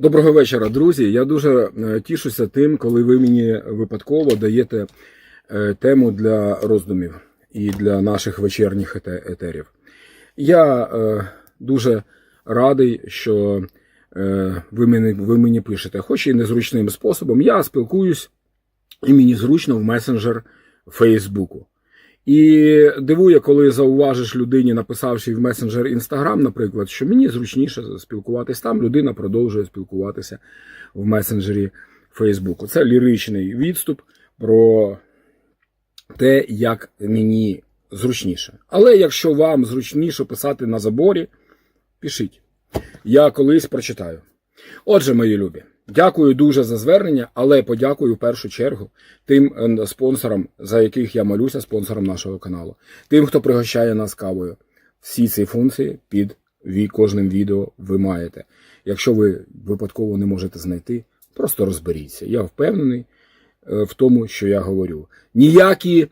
Доброго вечора, друзі. Я дуже е, тішуся тим, коли ви мені випадково даєте е, тему для роздумів і для наших вечірніх етерів. Я е, дуже радий, що е, ви, мені, ви мені пишете, хоч і незручним способом. Я спілкуюсь і мені зручно в месенджер Фейсбуку. І дивує, коли зауважиш людині, написавши в месенджер Інстаграм, наприклад, що мені зручніше спілкуватись там, людина продовжує спілкуватися в месенджері Фейсбуку. Це ліричний відступ про те, як мені зручніше. Але якщо вам зручніше писати на заборі, пишіть. Я колись прочитаю. Отже, мої любі, дякую дуже за звернення, але подякую в першу чергу тим е, спонсорам, за яких я молюся, спонсорам нашого каналу, тим, хто пригощає нас кавою. Всі ці функції під кожним відео ви маєте. Якщо ви випадково не можете знайти, просто розберіться. Я впевнений е, в тому, що я говорю. Ніякі,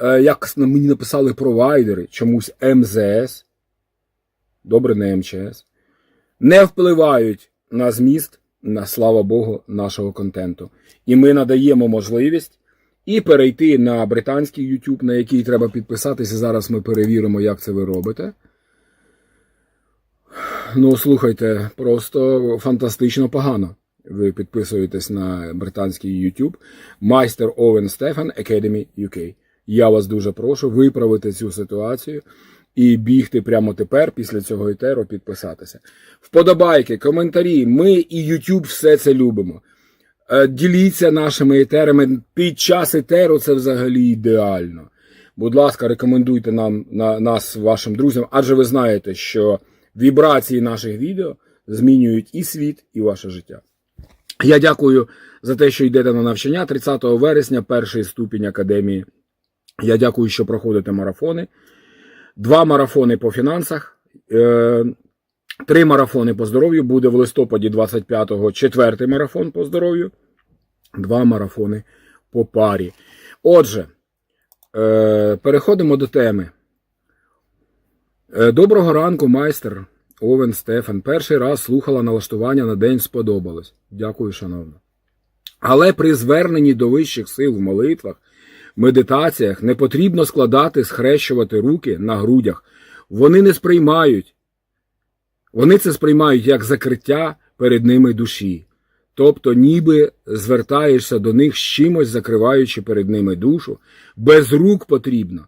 е, як мені написали провайдери, чомусь МЗС, добре, не МЧС, не впливають на зміст, слава Богу, нашого контенту. І ми надаємо можливість і перейти на британський YouTube, на який треба підписатися. Зараз ми перевіримо, як це ви робите. Ну, слухайте, просто фантастично погано. Ви підписуєтесь на британський YouTube Майстер Овен Стефан Academy UK. Я вас дуже прошу виправити цю ситуацію і бігти прямо тепер, після цього етеру, підписатися. Вподобайки, коментарі. Ми і YouTube все це любимо. Е, Діліться нашими етерами. Під час етеру це взагалі ідеально. Будь ласка, рекомендуйте нам на нас вашим друзям, адже ви знаєте, що вібрації наших відео змінюють і світ, і ваше життя. Я дякую за те, що йдете на навчання 30 вересня, перший ступінь академії. Я дякую, що проходите марафони. Два марафони по фінансах, е, три марафони по здоров'ю. Буде в листопаді 25-го четвертий марафон по здоров'ю, два марафони по парі. Отже, е, переходимо до теми. Е, Доброго ранку, майстер Овен Стефан. Перший раз слухала налаштування на день сподобалось. Дякую, шановна. Але при зверненні до вищих сил в молитвах, медитаціях не потрібно складати, схрещувати руки на грудях. Вони не сприймають. Вони це сприймають як закриття перед ними душі. Тобто, ніби звертаєшся до них з чимось, закриваючи перед ними душу, без рук потрібно.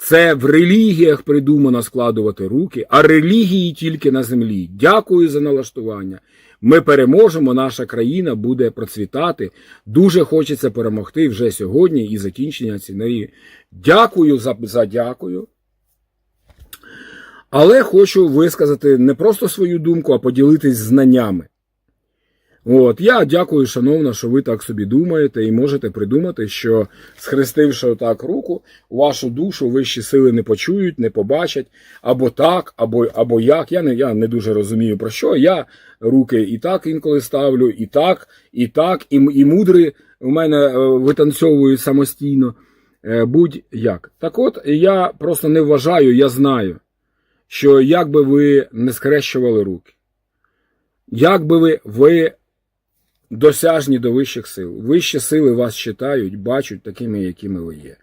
Це в релігіях придумано складувати руки, а релігії тільки на землі. Дякую за налаштування. Ми переможемо, наша країна буде процвітати. Дуже хочеться перемогти вже сьогодні і закінчення цієї. Дякую за, за дякую. Але хочу висказати не просто свою думку, а поділитись знаннями. От, я дякую, шановна, що ви так собі думаєте і можете придумати, що схрестивши отак руку, вашу душу вищі сили не почують, не побачать, або так, або, або як. Я не, я не дуже розумію про що. Я руки і так інколи ставлю, і так, і так, і, і мудри у мене е, витанцьовують самостійно. Е, Будь-як. Так от, я просто не вважаю, я знаю, що як би ви не скрещували руки, як би ви, ви досяжні до вищих сил. Вищі сили вас читають, бачать такими, якими ви є.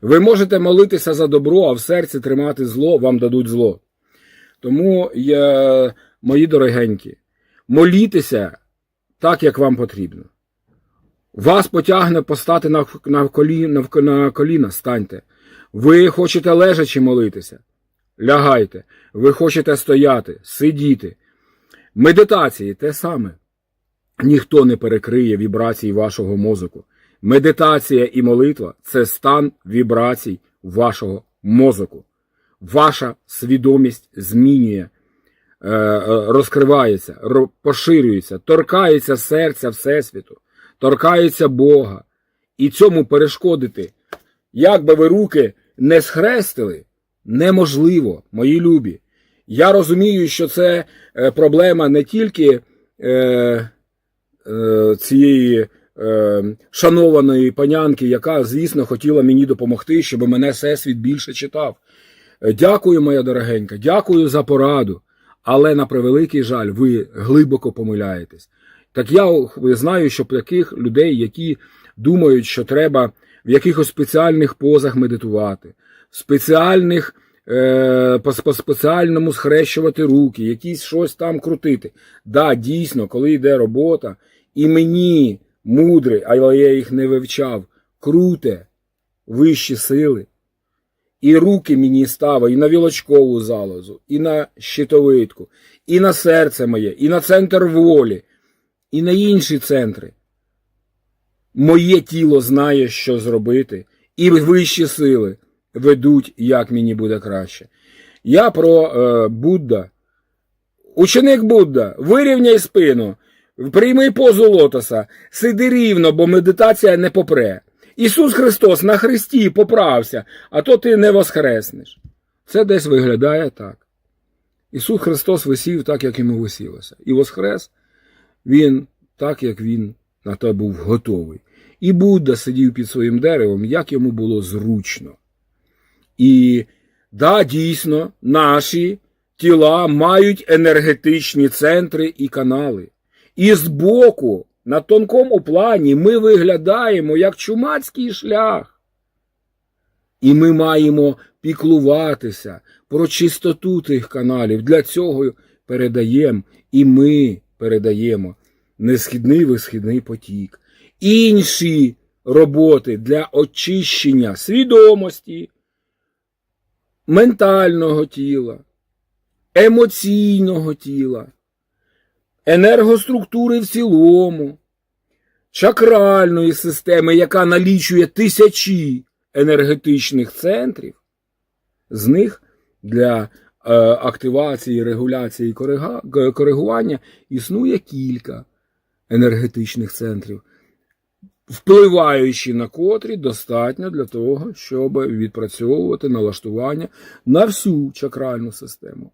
Ви можете молитися за добро, а в серці тримати зло, вам дадуть зло. Тому, я, мої дорогенькі, молітеся так, як вам потрібно. Вас потягне постати на, на, коліна, на коліна, станьте. Ви хочете лежачи молитися, лягайте. Ви хочете стояти, сидіти. Медитації те саме. Ніхто не перекриє вібрацій вашого мозку. Медитація і молитва це стан вібрацій вашого мозку. Ваша свідомість змінює, е, е, розкривається, поширюється, торкається серця Всесвіту, торкається Бога. І цьому перешкодити, як би ви руки не схрестили, неможливо, мої любі. Я розумію, що це е, проблема не тільки. Цієї е, шанованої панянки, яка, звісно, хотіла мені допомогти, щоб мене всесвіт більше читав. Е, Дякую, моя дорогенька, дякую за пораду. Але на превеликий жаль, ви глибоко помиляєтесь. Так я знаю, що таких людей, які думають, що треба в якихось спеціальних позах медитувати, спеціальних е, по, по спеціальному схрещувати руки, якісь щось там крутити. Да, дійсно, коли йде робота, і мені мудрий, але я їх не вивчав, круте вищі сили. І руки мені ставить і на вілочкову залозу, і на щитовидку, і на серце моє, і на центр волі, і на інші центри. Моє тіло знає, що зробити, і вищі сили ведуть, як мені буде краще. Я про е, Будда. Ученик Будда, вирівняй спину, прийми позу лотоса, сиди рівно, бо медитація не попре. Ісус Христос на Христі поправся, а то ти не воскреснеш. Це десь виглядає так. Ісус Христос висів так, як йому висілося. І воскрес Він так, як він на те був готовий. І Будда сидів під своїм деревом, як йому було зручно. І да, дійсно, наші тіла мають енергетичні центри і канали. І збоку, на тонкому плані, ми виглядаємо як чумацький шлях. І ми маємо піклуватися про чистоту тих каналів. Для цього передаємо, і ми передаємо несхідний висхідний потік. Інші роботи для очищення свідомості, ментального тіла, емоційного тіла, енергоструктури в цілому, чакральної системи, яка налічує тисячі енергетичних центрів, з них для е, активації, регуляції і коригування існує кілька енергетичних центрів, впливаючи на котрі достатньо для того, щоб відпрацьовувати налаштування на всю чакральну систему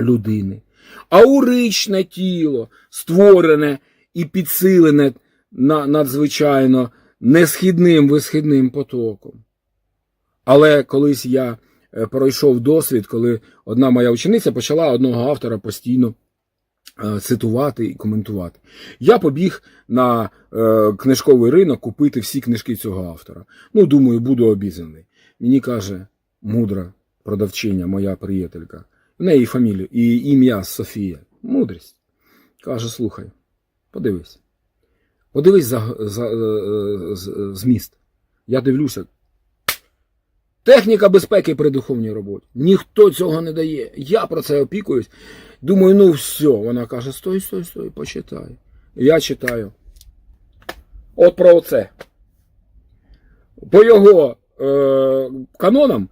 людини. Ауричне тіло створене і підсилене надзвичайно несхідним висхідним потоком. Але колись я е, пройшов досвід, коли одна моя учениця почала одного автора постійно е, цитувати і коментувати. Я побіг на е, книжковий ринок купити всі книжки цього автора. Ну, думаю, буду обізнаний. Мені каже мудра продавчиня, моя приятелька. В неї фамілію і ім'я Софія. Мудрість. Каже: слухай, подивись. Подивись за, за, е, з- зміст. Я дивлюся. Техніка безпеки при духовній роботі. Ніхто цього не дає. Я про це опікуюсь. Думаю, ну все. Вона каже: стой, стой, стой, почитай. Я читаю. От про це. По його е, канонам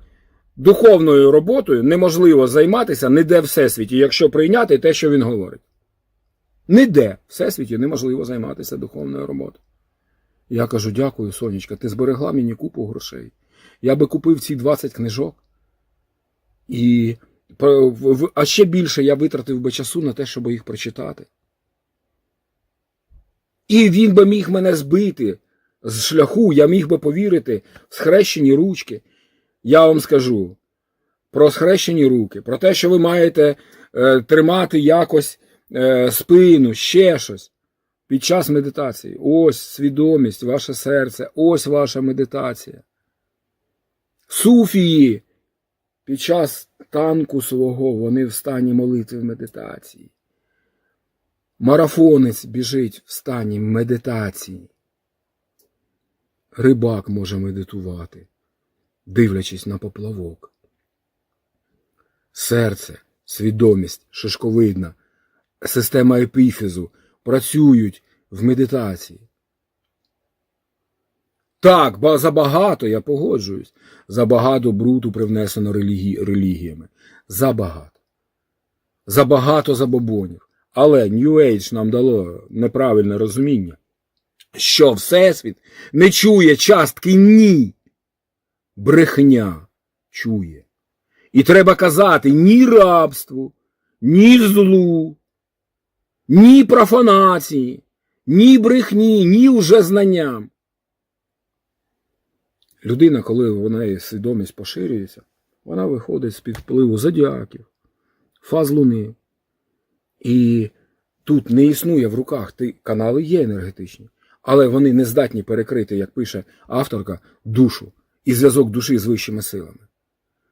духовною роботою неможливо займатися ніде в всесвіті, якщо прийняти те, що він говорить. Ніде в всесвіті неможливо займатися духовною роботою. Я кажу: дякую, сонечка, ти зберегла мені купу грошей. Я би купив ці 20 книжок. І, а ще більше я витратив би часу на те, щоб їх прочитати. І він би міг мене збити з шляху, я міг би повірити в схрещені ручки. Я вам скажу про схрещені руки, про те, що ви маєте е, тримати якось е, спину, ще щось під час медитації. Ось свідомість, ваше серце, ось ваша медитація. Суфії під час танку свого вони в стані молитви медитації. Марафонець біжить в стані медитації. Рибак може медитувати, дивлячись на поплавок. Серце, свідомість, шишковидна, система епіфізу працюють в медитації. Так, ба- забагато, я погоджуюсь. Забагато бруту привнесено релігі... релігіями. Забагато. Забагато забобонів. Але New Age нам дало неправильне розуміння, що Всесвіт не чує частки ні. Брехня чує. І треба казати ні рабству, ні злу, ні профанації, ні брехні, ні уже знанням. Людина, коли в неї свідомість поширюється, вона виходить з-під впливу зодіаків, фаз Луни. І тут не існує в руках. Ти, канали є енергетичні, але вони не здатні перекрити, як пише авторка, душу і зв'язок душі з вищими силами.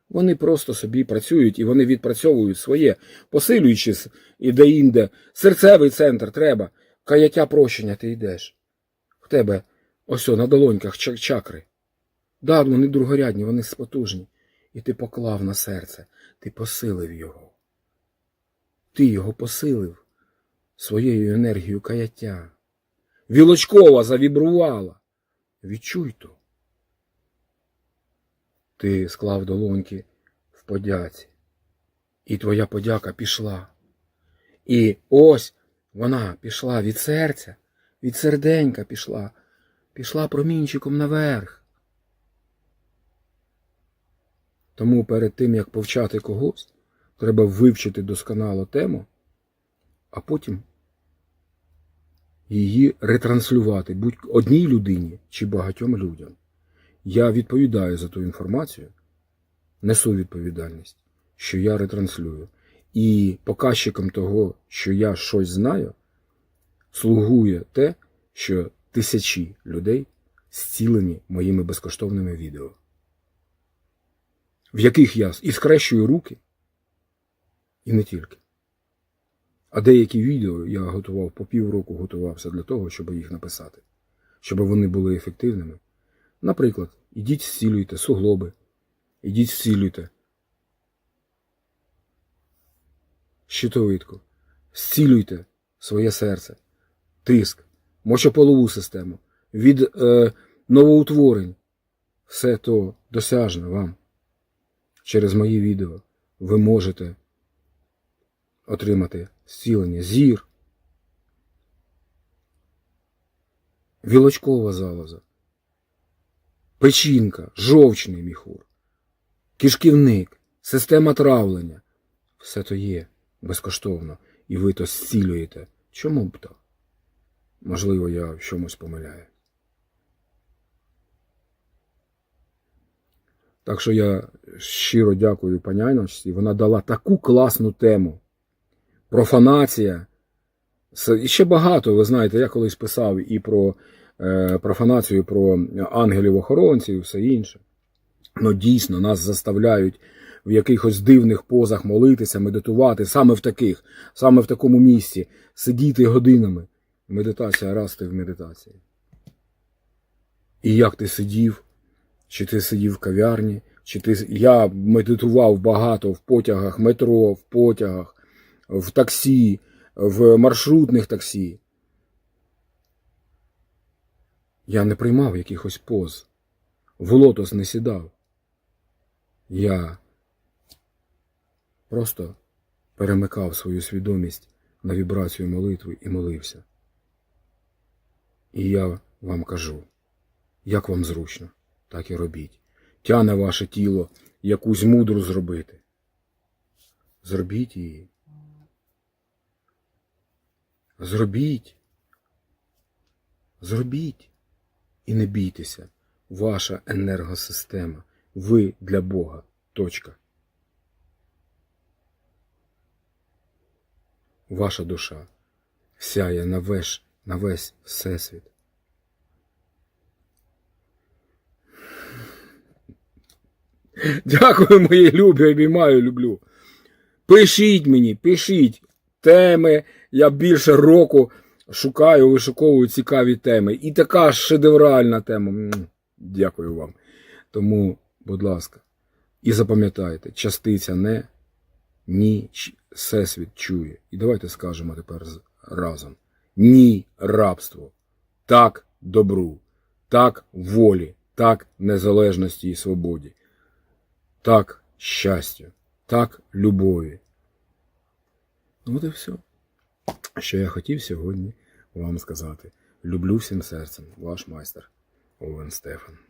Вони просто собі працюють і вони відпрацьовують своє, посилюючись і де-інде. Серцевий центр треба. Каяття прощення ти йдеш. В тебе ось о, на долоньках чакри. Да, вони другорядні, вони спотужні. І ти поклав на серце, ти посилив його. Ти його посилив своєю енергією каяття. Вілочкова завібрувала. Відчуй то. Ти склав долоньки в подяці. І твоя подяка пішла. І ось вона пішла від серця, від серденька пішла, пішла промінчиком наверх. Тому перед тим, як повчати когось, треба вивчити досконало тему, а потім її ретранслювати будь одній людині чи багатьом людям. Я відповідаю за ту інформацію, несу відповідальність, що я ретранслюю. І показчиком того, що я щось знаю, слугує те, що тисячі людей зцілені моїми безкоштовними відео, в яких я і скрещую руки, і не тільки. А деякі відео я готував по півроку готувався для того, щоб їх написати, щоб вони були ефективними. Наприклад, ідіть зцілюйте суглоби, ідіть зцілюйте. Щитовидку, зцілюйте своє серце, тиск, мочополову систему, від е, новоутворень. Все то досяжне вам. Через мої відео ви можете отримати зцілення, зір, вілочкова залоза, печінка, жовчний міхур, кишківник, система травлення. Все то є безкоштовно, і ви то зцілюєте. Чому б то? Можливо, я в чомусь помиляю. Так що я щиро дякую паняйності. Вона дала таку класну тему. Профанація. І ще багато, ви знаєте, я колись писав і про профанацію, про ангелів-охоронців і все інше. Ну, дійсно, нас заставляють в якихось дивних позах молитися, медитувати, саме в таких, саме в такому місці, сидіти годинами. Медитація, раз ти в медитації. І як ти сидів, чи ти сидів в кав'ярні, чи ти. Я медитував багато в потягах метро, в потягах, в таксі, в маршрутних таксі. Я не приймав якихось поз. В лотос не сідав. Я просто перемикав свою свідомість на вібрацію молитви і молився. І я вам кажу, як вам зручно, так і робіть. Тяне ваше тіло якусь мудру зробити. Зробіть її. Зробіть. Зробіть. І не бійтеся. Ваша енергосистема. Ви для Бога. Точка. Ваша душа сяє на весь, на весь всесвіт. Дякую, мої любі, обіймаю, люблю. Пишіть мені, пишіть теми. Я більше року шукаю, вишуковую цікаві теми. І така ж шедевральна тема. Дякую вам. Тому, будь ласка, і запам'ятайте, частиця не, ні, всесвіт чує. І давайте скажемо тепер разом. Ні рабству, так добру, так волі, так незалежності і свободі, так щастю, так любові. Ну, От і все. Що я хотів сьогодні вам сказати. Люблю всім серцем, ваш майстер Овен Стефан.